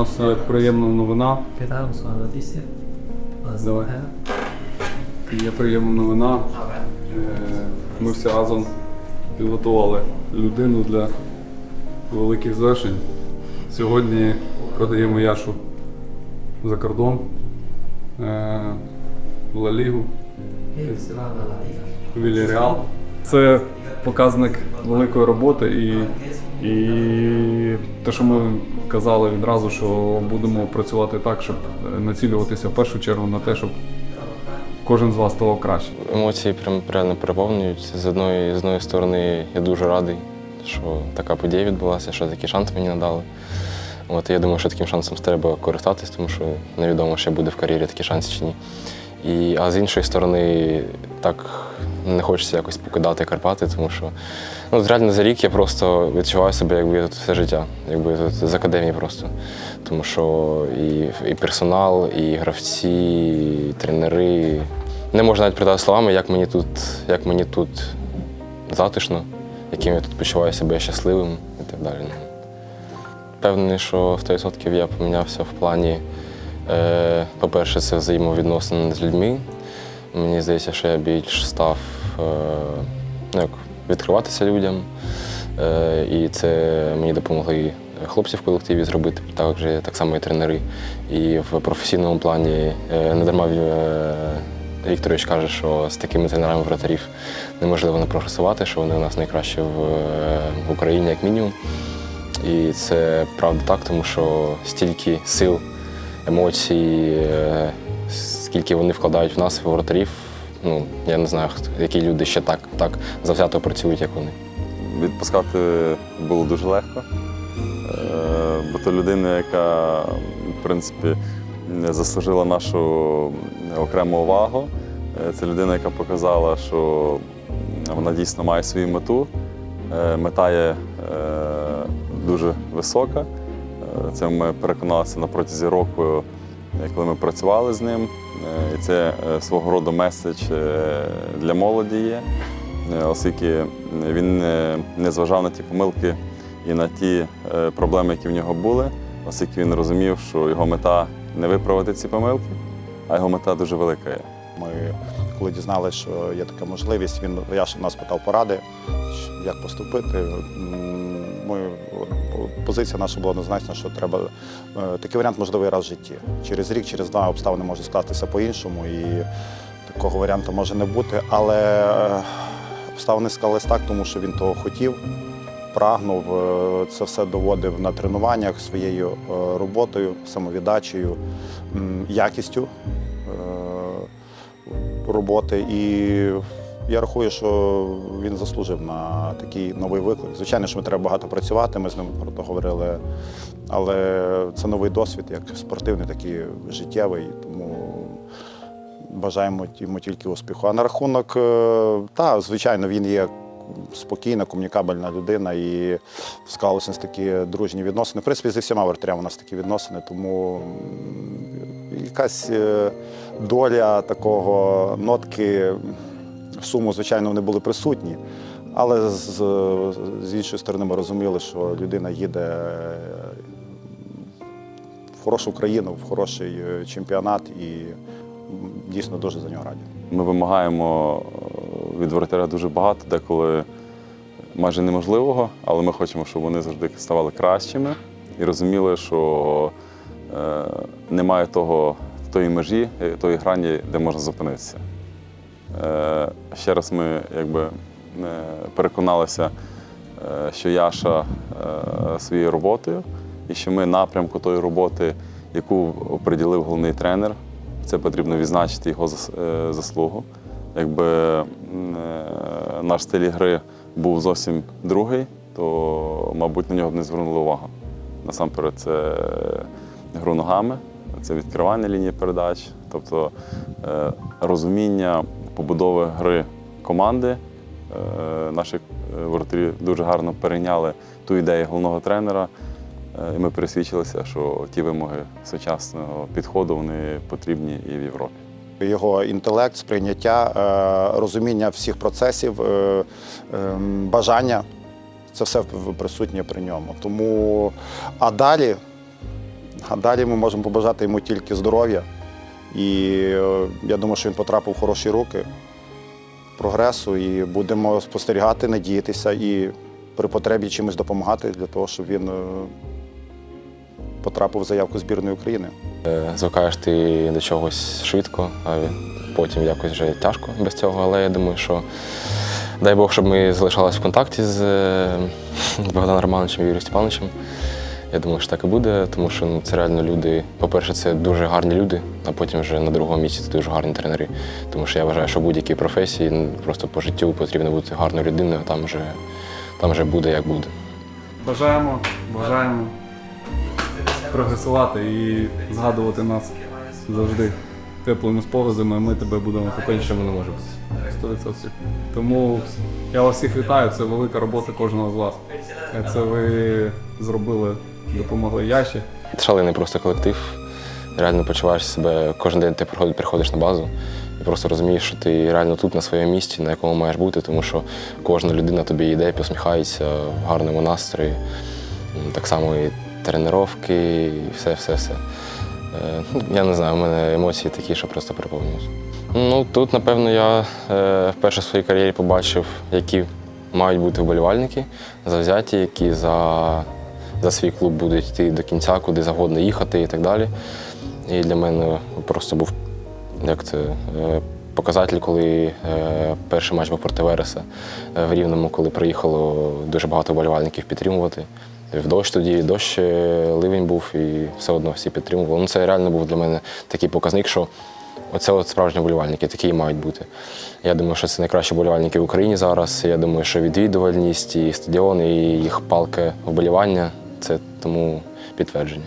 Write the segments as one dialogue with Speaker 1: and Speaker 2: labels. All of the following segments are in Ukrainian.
Speaker 1: нас є приємна новина. Давай. Є приємна новина. Е, Ми всі разом підготували людину для великих звершень. Сьогодні продаємо Яшу за кордон е, в Ла Лігу.
Speaker 2: Se va a la liga.
Speaker 1: Вільяреал. Це показник великої роботи і, і те, що ми казали відразу, що будемо працювати так, щоб націлюватися в першу чергу на те, щоб кожен з вас ставав краще.
Speaker 3: Емоції прям реально переповнюють. З одної, з одної сторони, я дуже радий, що така подія відбулася, що такий шанс мені надали. От, я думаю, що таким шансом треба користатись, тому що невідомо, ще буде в кар'єрі такий шанс чи ні. І, а з іншої сторони, так не хочеться якось покидати Карпати, тому що ну, реально за рік я просто відчуваю себе, якби я тут все життя, якби я тут з академії просто. Тому що і, і персонал, і гравці, і тренери. Не можна навіть передати словами, як мені тут, як мені тут затишно, яким я тут почуваю себе щасливим і так далі. Впевнений, що 100% я помінявся в плані, е, по-перше, це взаємовідносини з людьми. Мені здається, що я більш став ну, як, відкриватися людям. Е, і це мені допомогли хлопці в колективі зробити, також так само і тренери. І в професійному плані е, не дарма е, Вікторович каже, що з такими тренерами вратарів неможливо не прогресувати, що вони у нас найкращі в, е, Україні, як мінімум. І це правда так, тому що стільки сил, емоцій, е, скільки вони вкладають в нас, в воротарів. Ну, я не знаю, які люди ще так, так завзято працюють, як вони.
Speaker 4: Відпускати було дуже легко, Е, бо то людина, яка, в принципі, заслужила нашу окрему увагу. Е, Це людина, яка показала, що вона дійсно має свою мету. Е, Мета є дуже висока. Це ми переконалися на протязі року, коли ми працювали з ним. Е, І це е, свого роду меседж е, для молоді є, Е, оскільки він е, не зважав на ті помилки і на ті е, проблеми, які в нього були, оскільки він розумів, що його мета не виправити ці помилки, а його мета дуже велика є.
Speaker 5: Ми, коли дізналися, що є така можливість, він я ж нас питав поради, як поступити. Ми, позиція наша була однозначна, що треба е, такий варіант можливий раз в житті. Через рік, через два обставини можуть скластися по-іншому, і такого варіанту може не бути. Але е, обставини склались так, тому що він того хотів, прагнув, е, це все доводив на тренуваннях своєю роботою, самовіддачею, якістю. роботи. І я рахую, що він заслужив на такий новий виклик. Звичайно, що ми треба багато працювати, ми з ним про це говорили. Але це новий досвід, як спортивний, так і життєвий. Тому бажаємо йому тільки успіху. А на рахунок, е, та, звичайно, він є спокійна, комунікабельна людина і склалися такі дружні відносини. В принципі, зі всіма вратарями у нас такі відносини, тому якась е, доля такого нотки суму, звичайно, вони були присутні. Але з, з іншої сторони ми розуміли, що людина їде е, в хорошу країну, в хороший е, чемпіонат і дійсно дуже за нього раді.
Speaker 4: Ми вимагаємо е, від воротаря дуже багато, деколи майже неможливого, але ми хочемо, щоб вони завжди ставали кращими і розуміли, що е, немає того, тої межі, тої грані, де можна зупинитися. Ще раз ми якби, е, переконалися, е, що Яша е, своєю роботою, і що ми напрямку тої роботи, яку приділив головний тренер, це потрібно відзначити його заслугу. Якби наш стиль гри був зовсім другий, то, мабуть, на нього б не звернули увагу. Насамперед, це гру ногами, це відкривання лінії передач, тобто розуміння побудови гри команди. Е, Наші е, воротарі дуже гарно перейняли ту ідею головного тренера. Е, І ми пересвідчилися, що ті вимоги сучасного підходу вони потрібні і в Європі.
Speaker 5: Його інтелект, сприйняття, розуміння всіх процесів, ем, бажання це все присутнє при ньому. Тому, а далі А далі ми можемо побажати йому тільки здоров'я. І е, я думаю, що він потрапив в хороші руки прогресу, і будемо спостерігати, надіятися і при потребі чимось допомагати для того, щоб він е, потрапив в заявку збірної України.
Speaker 3: Е, Звикаєш ти до чогось швидко, а потім якось вже тяжко без цього. Але я думаю, що дай Бог, щоб ми залишалися в контакті з Богданом Романовичем і Юрієм Степановичем. Я думаю, що так і буде, тому що ну, це реально люди. По-перше, це дуже гарні люди, а потім вже на другому місці це дуже гарні тренери. Тому що я вважаю, що будь-якій професії ну, просто по життю потрібно бути гарною людиною, а там вже, там вже буде як буде.
Speaker 1: Бажаємо, бажаємо прогресувати і згадувати нас завжди теплими спогадами, а ми тебе будемо
Speaker 3: По-іншому не може бути.
Speaker 1: 100%. Тому я вас всіх вітаю, це велика робота кожного з вас. Це ви зробили, допомогли Яші.
Speaker 3: Шалений просто колектив. Реально почуваєш себе кожен день ти приходиш, на базу і просто розумієш, що ти реально тут на своєму місці, на якому маєш бути, тому що кожна людина тобі йде, посміхається в гарному настрої. Так само і тренування, і все, все, все. Е, Я не знаю, у мене емоції такі, що просто переповнюють. Ну, тут, напевно, я е, вперше в своїй кар'єрі побачив, які мають бути вболівальники, завзяті, які за за свій клуб будуть йти до кінця, куди завгодно їхати і так далі. І для мене просто був як це, е, показатель, коли е, перший матч був проти Вереса е, в Рівному, коли приїхало дуже багато вболівальників підтримувати. В дощ тоді, дощ е, ливень був, і все одно всі підтримували. Ну, це реально був для мене такий показник, що оце от справжні вболівальники, такі і мають бути. Я думаю, що це найкращі вболівальники в Україні зараз. Я думаю, що відвідувальність і стадіон, і їх палке вболівання це тому підтвердження.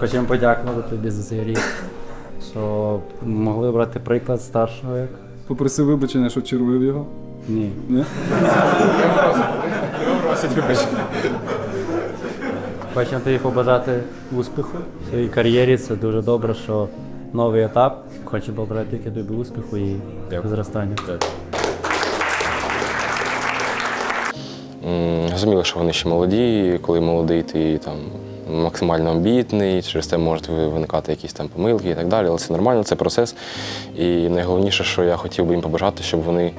Speaker 6: Хочемо подякувати тобі за цей рік, що могли брати приклад старшого як.
Speaker 1: Попросив вибачення, що червив його.
Speaker 6: Ні.
Speaker 1: Ні?
Speaker 6: Хочемо тобі побажати успіху в своїй кар'єрі. Це дуже добре, що новий етап. Хочемо побажати тільки тобі успіху і зростання.
Speaker 3: Розуміло, що вони ще молоді, коли молодий, ти там максимально амбітний, через це можуть виникати якісь там помилки і так далі. Але це нормально, це процес. І найголовніше, що я хотів би їм побажати, щоб вони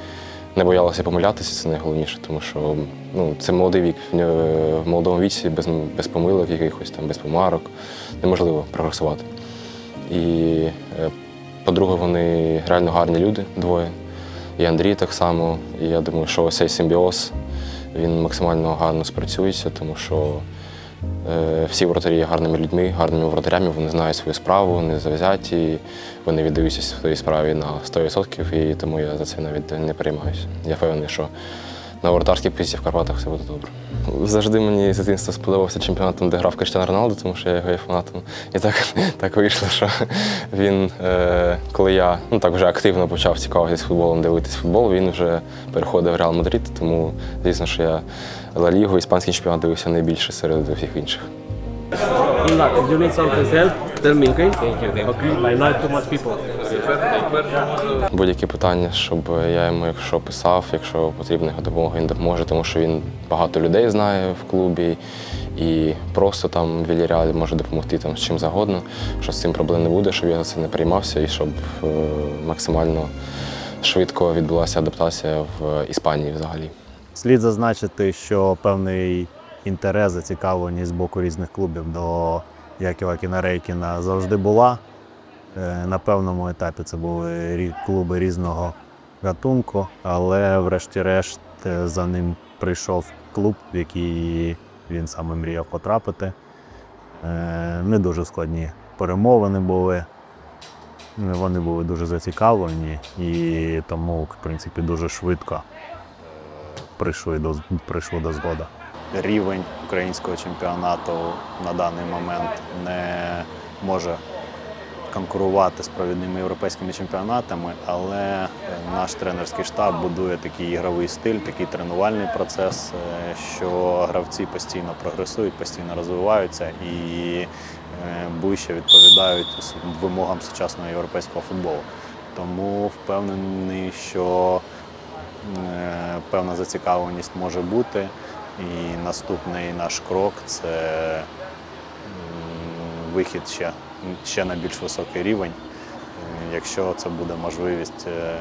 Speaker 3: не боялися помилятися, це найголовніше, тому що ну, це молодий вік. В В молодому віці без, без помилок, якихось там, без помарок неможливо прогресувати. І, е, по-друге, вони реально гарні люди, двоє. І Андрій так само. І я думаю, що цей симбіоз він максимально гарно спрацюється, тому що е, всі вратарі є гарними людьми, гарними вратарями, вони знають свою справу, вони завзяті, вони віддаються своїй справі на 100%, і тому я за це навіть не переймаюся. Я впевнений, що на воротарській позиції в Карпатах все буде добре. Завжди мені з дитинства сподобався чемпіонатом, де грав Криштиану Роналду, тому що я його є фанатом. І так, так вийшло, що він, е, коли я ну, так вже активно почав цікавитися футболом, дивитись футбол, він вже переходив в Реал Мадрид, тому звісно, що я Ла Лігу, іспанський чемпіонат дивився найбільше серед всіх інших.
Speaker 7: Good luck. If you need something help, tell me, okay? Thank you. Okay. Like too much people.
Speaker 3: Будь-які питання, щоб я йому, якщо писав, якщо потрібна його допомога, він допоможе, тому що він багато людей знає в клубі і просто там в Вільяреалі може допомогти там з чим завгодно, що з цим проблем не буде, щоб я за це не переймався і щоб е, максимально швидко відбулася адаптація в Іспанії взагалі.
Speaker 8: Слід зазначити, що певний інтерес, зацікавленість з боку різних клубів до Якова Кінарейкіна завжди була. Е, На певному етапі це були клуби різного гатунку, але врешті-решт е, за ним прийшов клуб, в який він саме мріяв потрапити. Е, Не дуже складні перемовини були. Вони були дуже зацікавлені і тому, в принципі, дуже швидко прийшли до, прийшло до згоди.
Speaker 5: Рівень українського чемпіонату на даний момент не може конкурувати з провідними європейськими чемпіонатами, але е, наш тренерський штаб будує такий ігровий стиль, такий тренувальний процес, е, що гравці постійно прогресують, постійно розвиваються і е, ближче відповідають вимогам сучасного європейського футболу. Тому впевнений, що певна зацікавленість може бути. І наступний наш крок це
Speaker 9: вихід ще, ще на більш високий рівень. Е, Якщо це буде можливість е,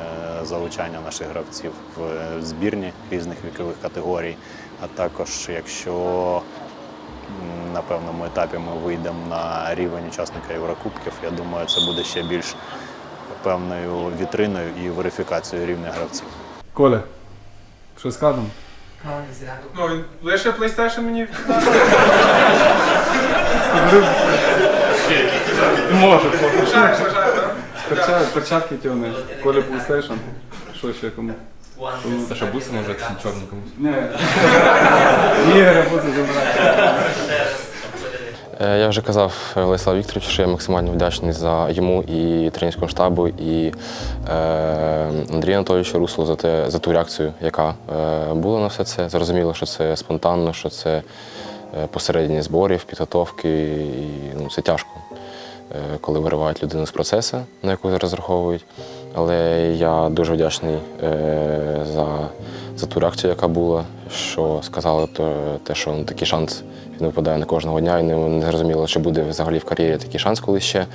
Speaker 9: залучання наших гравців в збірні різних вікових категорій, а також якщо на певному етапі ми вийдемо на рівень учасника Єврокубків, я думаю, це буде ще більш певною вітриною і верифікацією рівня гравців.
Speaker 1: Коля, що скажемо?
Speaker 10: Ну, лише PlayStation мені
Speaker 1: Може,
Speaker 10: лишаєш.
Speaker 1: Перчатки, перчатки тьони. Коля PlayStation. Що ще кому?
Speaker 3: Це що буси може чорні комусь?
Speaker 1: Ні. Ігоря буде забирати.
Speaker 3: Е, Я вже казав Владиславу Вікторовичу, що я максимально вдячний за йому і тренерському штабу, і е, Андрію Анатолійовичу Руслу за, те, за ту реакцію, яка е, була на все це. Зрозуміло, що це спонтанно, що це е, посередині зборів, підготовки, і ну, це тяжко, е, коли виривають людину з процесу, на яку розраховують. Але я дуже вдячний е, за, за ту реакцію, яка була, що сказали то, те, що ну, такий шанс він випадає не кожного дня, і не, не зрозуміло, чи буде взагалі в кар'єрі такий шанс колись ще.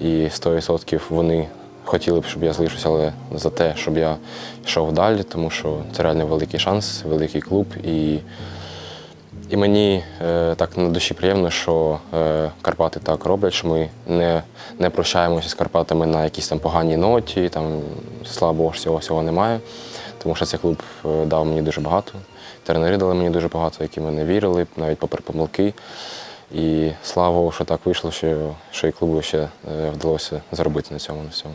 Speaker 3: І 100% вони хотіли б, щоб я залишився, але за те, щоб я йшов далі, тому що це реально великий шанс, великий клуб. І, і мені е, так на душі приємно, що е, Карпати так роблять, що ми не, не прощаємося з Карпатами на якійсь там поганій ноті, там, що цього всього немає. Тому що цей клуб е, дав мені дуже багато. Тренери дали мені дуже багато, які мене вірили, навіть попри помилки. І слава що так вийшло, що, що і клубу ще вдалося заробити на цьому на всьому.